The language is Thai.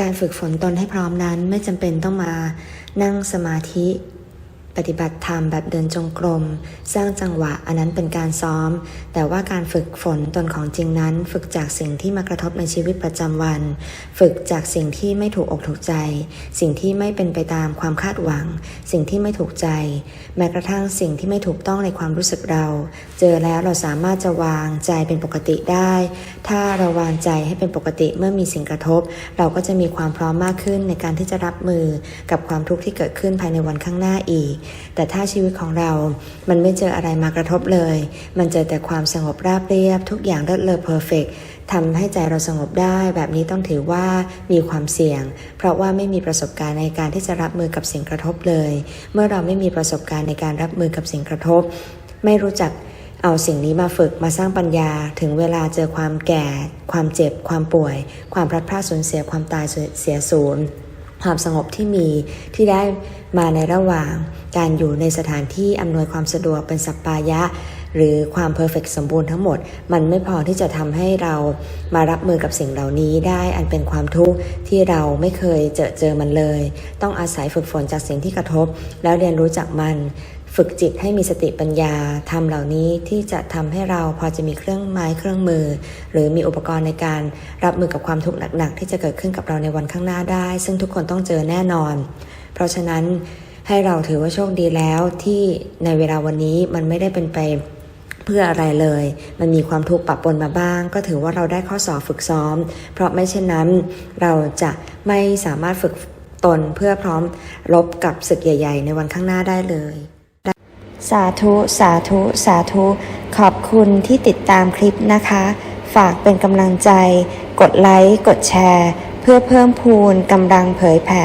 การฝึกฝนตนให้พร้อมนั้นไม่จำเป็นต้องมานั่งสมาธิ ปฏิบัติธรรมแบบเดินจงกรม สร้างจังหวะอันนั้นเป็นการซ้อม แต่ว่าการฝึกฝนตนของจริงนั้น ฝึกจากสิ่งที่มากระทบในชีวิตประจำวัน ฝึกจากสิ่งที่ไม่ถูกอกถูกใจ สิ่งที่ไม่เป็นไปตามความคาดหวัง สิ่งที่ไม่ถูกใจ แม้กระทั่งสิ่งที่ไม่ถูกต้องในความรู้สึกเรา เจอแล้วเราสามารถจะวางใจเป็นปกติได้ ถ้าเราวางใจให้เป็นปกติเมื่อมีสิ่งกระทบ เราก็จะมีความพร้อมมากขึ้นในการที่จะรับมือกับความทุกข์ที่เกิดขึ้นภายในวันข้างหน้าอีกแต่ถ้าชีวิตของเรา มันไม่เจออะไรมากระทบเลย มันเจอแต่ความสงบราบเรียบ ทุกอย่างเลิศเลอเพอร์เฟกทำให้ใจเราสงบได้ แบบนี้ต้องถือว่ามีความเสี่ยง เพราะว่าไม่มีประสบการณ์ในการที่จะรับมือกับสิ่งกระทบเลย เมื่อเราไม่มีประสบการณ์ในการรับมือกับสิ่งกระทบ ไม่รู้จักเอาสิ่งนี้มาฝึกมาสร้างปัญญาถึงเวลาเจอความแก่ ความเจ็บ ความป่วย ความพลัดพรากสูญเสียความตายเสียสูญ ความสงบที่มีที่ได้มาในระหว่างการอยู่ในสถานที่อำนวยความสะดวกเป็นสัปปายะ หรือความเพอร์เฟกสมบูรณ์ทั้งหมด มันไม่พอที่จะทำให้เรามารับมือกับสิ่งเหล่านี้ได้อันเป็นความทุกข์ที่เราไม่เคยเจอเจอมันเลย ต้องอาศัยฝึกฝนจากสิ่งที่กระทบ แล้วเรียนรู้จากมันฝึกจิตให้มีสติปัญญาทำเหล่านี้ที่จะทำให้เราพอจะมีเครื่องไม้เครื่องมือ หรือมีอุปกรณ์ในการรับมือกับความทุกข์หนักๆที่จะเกิดขึ้นกับเราในวันข้างหน้าได้ ซึ่งทุกคนต้องเจอแน่นอน เพราะฉะนั้นให้เราถือว่าโชคดีแล้วที่ในเวลาวันนี้มันไม่ได้เป็นไป เพื่ออะไรเลย มันมีความทุกข์ปะปนมาบ้าง ก็ถือว่าเราได้ข้อสอบฝึกซ้อม เพราะไม่เช่นนั้นเราจะไม่สามารถฝึกตนเพื่อพร้อมรบกับศึกใหญ่ ๆ ในวันข้างหน้าได้เลย สาธุ สาธุ สาธุ ขอบคุณที่ติดตามคลิปนะคะ ฝากเป็นกำลังใจ กดไลค์ กดแชร์ เพื่อเพิ่มพูนกำลังเผยแผ่